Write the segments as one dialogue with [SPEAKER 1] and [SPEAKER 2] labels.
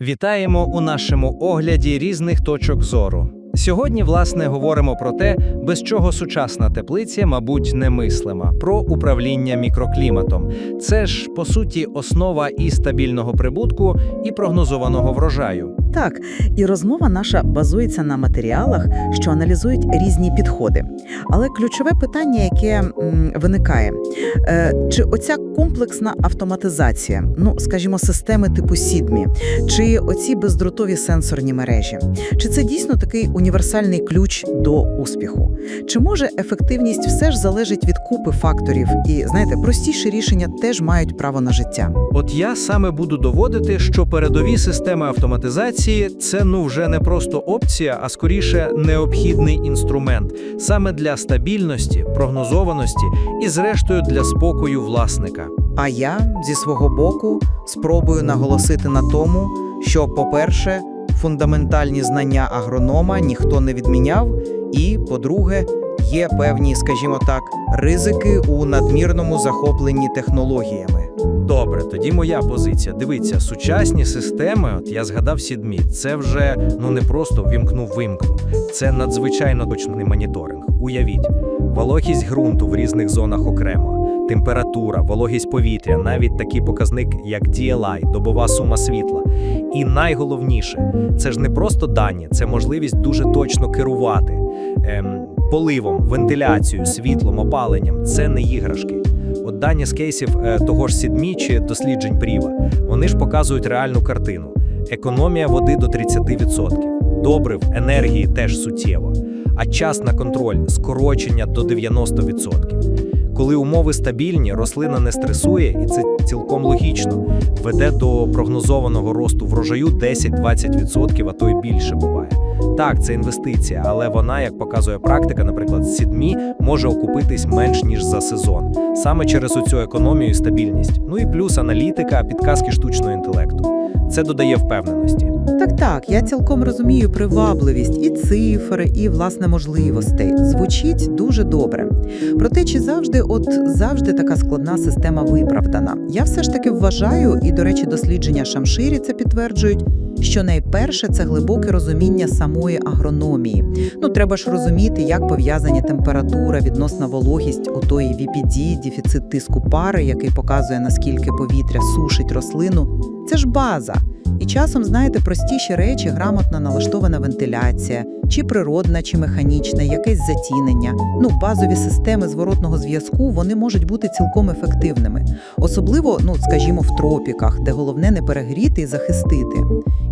[SPEAKER 1] Вітаємо у нашому огляді різних точок зору. Сьогодні, власне, говоримо про те, без чого сучасна теплиця, мабуть, немислима, про управління мікрокліматом. Це ж, по суті, основа і стабільного прибутку, і прогнозованого врожаю.
[SPEAKER 2] Так, і розмова наша базується на матеріалах, що аналізують різні підходи. Але ключове питання, яке виникає, е, чи оця комплексна автоматизація, ну скажімо, системи типу Сідмі, чи оці бездротові сенсорні мережі, чи це дійсно такий універсальний ключ до успіху? Чи може ефективність все ж залежить від купи факторів? І знаєте, простіші рішення теж мають право на життя.
[SPEAKER 1] От я саме буду доводити, що передові системи автоматизації це ну вже не просто опція, а скоріше необхідний інструмент саме для стабільності, прогнозованості і, зрештою, для спокою власника.
[SPEAKER 2] А я зі свого боку спробую наголосити на тому, що, по-перше, фундаментальні знання агронома ніхто не відміняв, і, по-друге, є певні, скажімо так, ризики у надмірному захопленні технологіями.
[SPEAKER 1] Добре, тоді моя позиція. Дивіться, сучасні системи, от я згадав Сідмі, це вже ну не просто вімкнув вимкнув. Це надзвичайно точний моніторинг. Уявіть, вологість ґрунту в різних зонах окремо, температура, вологість повітря, навіть такий показник, як DLI, добова сума світла. І найголовніше, це ж не просто дані, це можливість дуже точно керувати ем, поливом, вентиляцією, світлом, опаленням. Це не іграшки. От дані з кейсів е, того ж Сідмі чи досліджень Пріва, вони ж показують реальну картину. Економія води до 30%, добрив, енергії теж суттєво, а час на контроль скорочення до 90%. Коли умови стабільні, рослина не стресує, і це цілком логічно. Веде до прогнозованого росту врожаю 10-20%, а то й більше буває. Так, це інвестиція, але вона, як показує практика, наприклад, з сідмі може окупитись менш ніж за сезон, саме через оцю економію і стабільність. Ну і плюс аналітика, підказки штучного інтелекту. Це додає впевненості.
[SPEAKER 2] Так, так, я цілком розумію привабливість і цифр, і власне можливостей. Звучить дуже добре. Проте чи завжди, от завжди така складна система виправдана? Я все ж таки вважаю, і до речі, дослідження Шамширі це підтверджують. Що найперше це глибоке розуміння самої агрономії. Ну треба ж розуміти, як пов'язані температура, відносна вологість у тої віпіді, дефіцит тиску пари, який показує наскільки повітря сушить рослину. Це ж база. Часом, знаєте, простіші речі, грамотно налаштована вентиляція, чи природна, чи механічна, якесь затінення. Ну, базові системи зворотного зв'язку вони можуть бути цілком ефективними, особливо, ну скажімо, в тропіках, де головне не перегріти і захистити.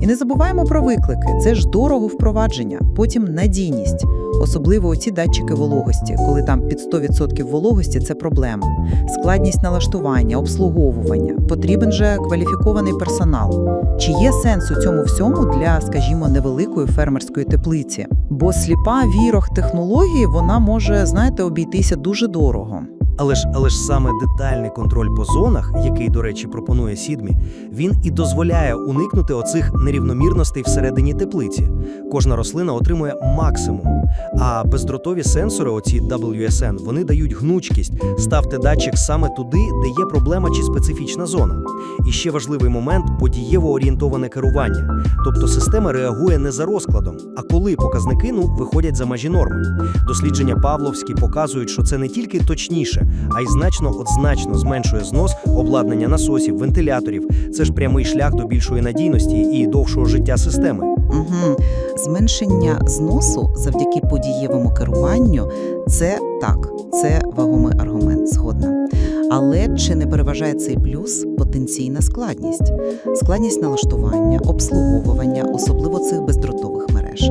[SPEAKER 2] І не забуваємо про виклики. Це ж дорого впровадження, потім надійність, особливо оці датчики вологості, коли там під 100% вологості це проблема. Складність налаштування, обслуговування, потрібен же кваліфікований персонал. Чи є сенс у цьому всьому для, скажімо, невеликої фермерської теплиці? Бо сліпа вірох технології вона може, знаєте, обійтися дуже дорого.
[SPEAKER 3] Але ж, але ж саме детальний контроль по зонах, який, до речі, пропонує Сідмі, він і дозволяє уникнути оцих нерівномірностей всередині теплиці. Кожна рослина отримує максимум. А бездротові сенсори, оці WSN, вони дають гнучкість. Ставте датчик саме туди, де є проблема чи специфічна зона. І ще важливий момент подієво орієнтоване керування. Тобто система реагує не за розкладом, а коли показники ну, виходять за межі норми. Дослідження Павловські показують, що це не тільки точніше, а й значно от значно зменшує знос обладнання насосів, вентиляторів. Це ж прямий шлях до більшої надійності і довшого життя системи.
[SPEAKER 2] Угу. Зменшення зносу завдяки подієвому керуванню це так, це вагомий аргумент, згодна. Але чи не переважає цей плюс потенційна складність? Складність налаштування, обслуговування, особливо цих бездротових мереж.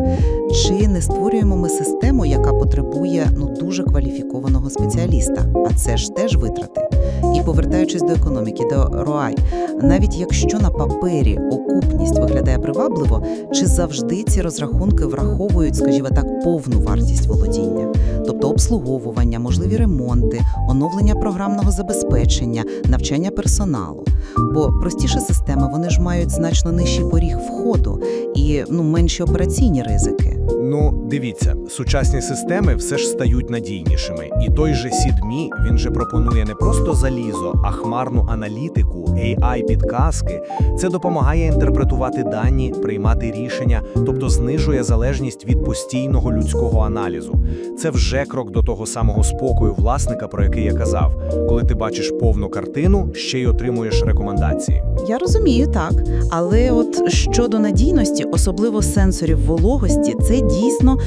[SPEAKER 2] Чи не створюємо ми систему, яка потребує ну дуже кваліфікованого спеціаліста? А це ж теж витрати. І повертаючись до економіки, до ROI, навіть якщо на папері окупність виглядає привабливо, чи завжди ці розрахунки враховують, скажімо так, повну вартість володіння, обслуговування, можливі ремонти, оновлення програмного забезпечення, навчання персоналу. Бо простіші системи вони ж мають значно нижчий поріг входу і ну менші операційні ризики.
[SPEAKER 1] Ну, дивіться, сучасні системи все ж стають надійнішими. І той же SIDME, він же пропонує не просто залізо, а хмарну аналітику, AI-підказки. Це допомагає інтерпретувати дані, приймати рішення, тобто знижує залежність від постійного людського аналізу. Це вже крок до того самого спокою власника, про який я казав. Коли ти бачиш повну картину, ще й отримуєш рекомендації.
[SPEAKER 2] Я розумію, так. Але от щодо надійності, особливо сенсорів вологості, це дійсно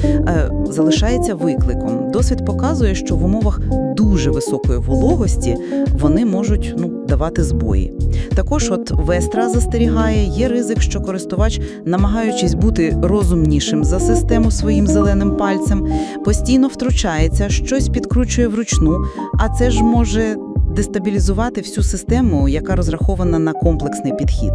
[SPEAKER 2] е, залишається викликом. Досвід показує, що в умовах дуже високої вологості вони можуть ну, давати збої. Також, от Вестра застерігає, є ризик, що користувач, намагаючись бути розумнішим за систему своїм зеленим пальцем, постійно втручається, щось підкручує вручну, а це ж може дестабілізувати всю систему, яка розрахована на комплексний підхід.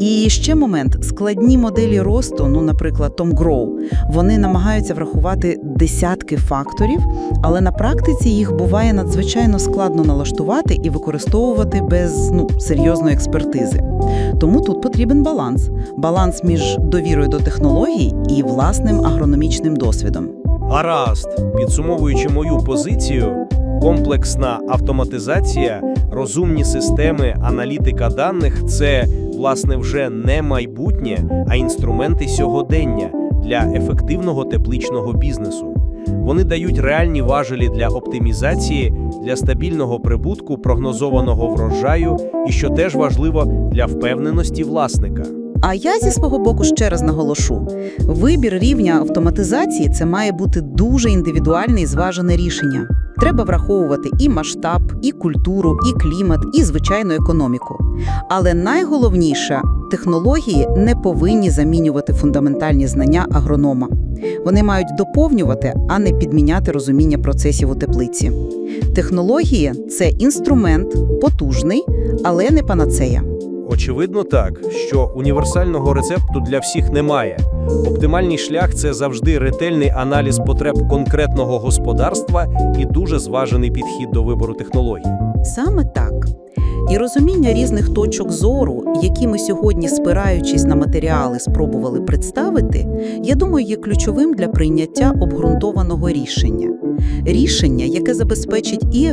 [SPEAKER 2] І ще момент: складні моделі росту, ну, наприклад, Tom Grow, вони намагаються врахувати десятки факторів, але на практиці їх буває надзвичайно складно налаштувати і використовувати без ну, серйозної експертизи. Тому тут потрібен баланс: баланс між довірою до технологій і власним агрономічним досвідом.
[SPEAKER 4] Гаразд, підсумовуючи мою позицію, комплексна автоматизація, розумні системи, аналітика даних це власне вже не майбутнє, а інструменти сьогодення для ефективного тепличного бізнесу. Вони дають реальні важелі для оптимізації, для стабільного прибутку, прогнозованого врожаю і, що теж важливо, для впевненості власника.
[SPEAKER 2] А я зі свого боку ще раз наголошу: вибір рівня автоматизації це має бути дуже індивідуальне і зважене рішення. Треба враховувати і масштаб, і культуру, і клімат, і звичайну економіку. Але найголовніше технології не повинні замінювати фундаментальні знання агронома. Вони мають доповнювати, а не підміняти розуміння процесів у теплиці. Технології це інструмент потужний, але не панацея.
[SPEAKER 4] Очевидно, так, що універсального рецепту для всіх немає. Оптимальний шлях це завжди ретельний аналіз потреб конкретного господарства і дуже зважений підхід до вибору технологій.
[SPEAKER 2] Саме так. І розуміння різних точок зору, які ми сьогодні, спираючись на матеріали, спробували представити, я думаю, є ключовим для прийняття обґрунтованого рішення. Рішення, яке забезпечить і